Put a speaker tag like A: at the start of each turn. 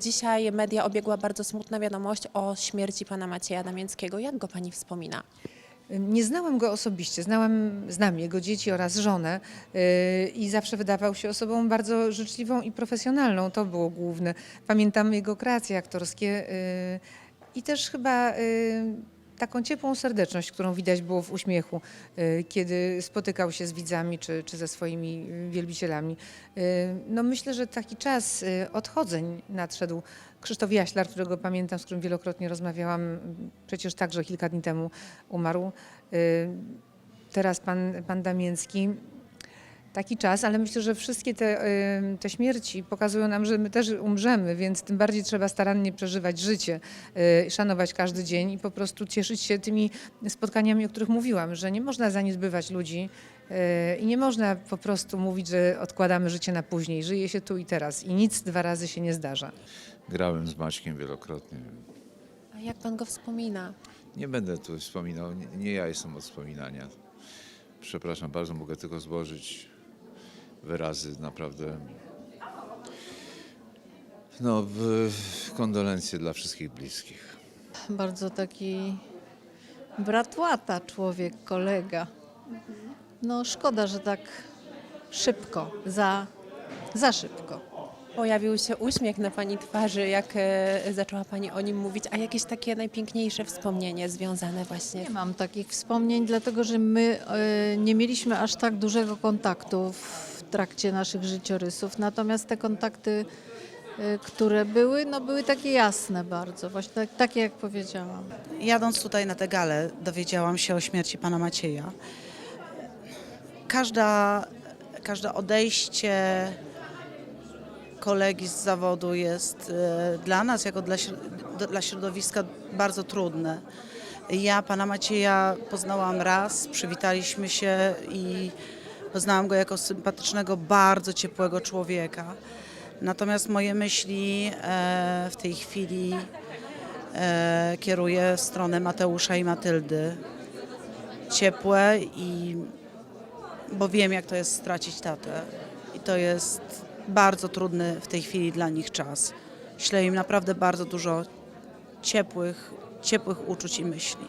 A: Dzisiaj media obiegła bardzo smutna wiadomość o śmierci pana Macieja Damięckiego. Jak go pani wspomina?
B: Nie znałam go osobiście, znałam, znam jego dzieci oraz żonę yy, i zawsze wydawał się osobą bardzo życzliwą i profesjonalną. To było główne. Pamiętam jego kreacje aktorskie yy, i też chyba yy, taką ciepłą serdeczność, którą widać było w uśmiechu, yy, kiedy spotykał się z widzami czy, czy ze swoimi yy, wielbicielami. Yy, No myślę, że taki czas odchodzeń nadszedł. Krzysztof Jaślar, którego pamiętam, z którym wielokrotnie rozmawiałam, przecież także kilka dni temu umarł. Y, Teraz pan, pan Damięcki. Taki czas, ale myślę, że wszystkie te, te śmierci pokazują nam, że my też umrzemy, więc tym bardziej trzeba starannie przeżywać życie, y, szanować każdy dzień i po prostu cieszyć się tymi spotkaniami, o których mówiłam, że nie można zaniedbywać ludzi y, i nie można po prostu mówić, że odkładamy życie na później. Żyje się tu i teraz i nic dwa razy się nie zdarza.
C: Grałem z Maćkiem wielokrotnie.
A: A jak pan go wspomina?
C: Nie będę tu wspominał, nie, nie ja jestem od wspominania. Przepraszam bardzo, mogę tylko złożyć wyrazy naprawdę. No, w, kondolencje dla wszystkich bliskich.
D: bardzo taki bratłata człowiek, kolega. No szkoda, że tak szybko, za, za szybko.
A: Pojawił się uśmiech na pani twarzy, jak e, zaczęła pani o nim mówić. A jakieś takie najpiękniejsze wspomnienie związane właśnie
D: Nie mam takich wspomnień, dlatego że my e, nie mieliśmy aż tak dużego kontaktu w trakcie naszych życiorysów, natomiast te kontakty, e, które były, no były takie jasne bardzo, właśnie tak, takie jak powiedziałam.
E: Jadąc tutaj na tę galę, dowiedziałam się o śmierci pana Macieja. Każda, każde odejście kolegi z zawodu jest e, dla nas, jako dla, dla środowiska, bardzo trudne. Ja pana Macieja poznałam raz, przywitaliśmy się i poznałam go jako sympatycznego, bardzo ciepłego człowieka. Natomiast moje myśli e, w tej chwili e, kieruję w stronę Mateusza i Matyldy. Ciepłe i bo wiem jak to jest stracić tatę i to jest bardzo trudny w tej chwili dla nich czas. Ślę im naprawdę bardzo dużo ciepłych, ciepłych uczuć i myśli.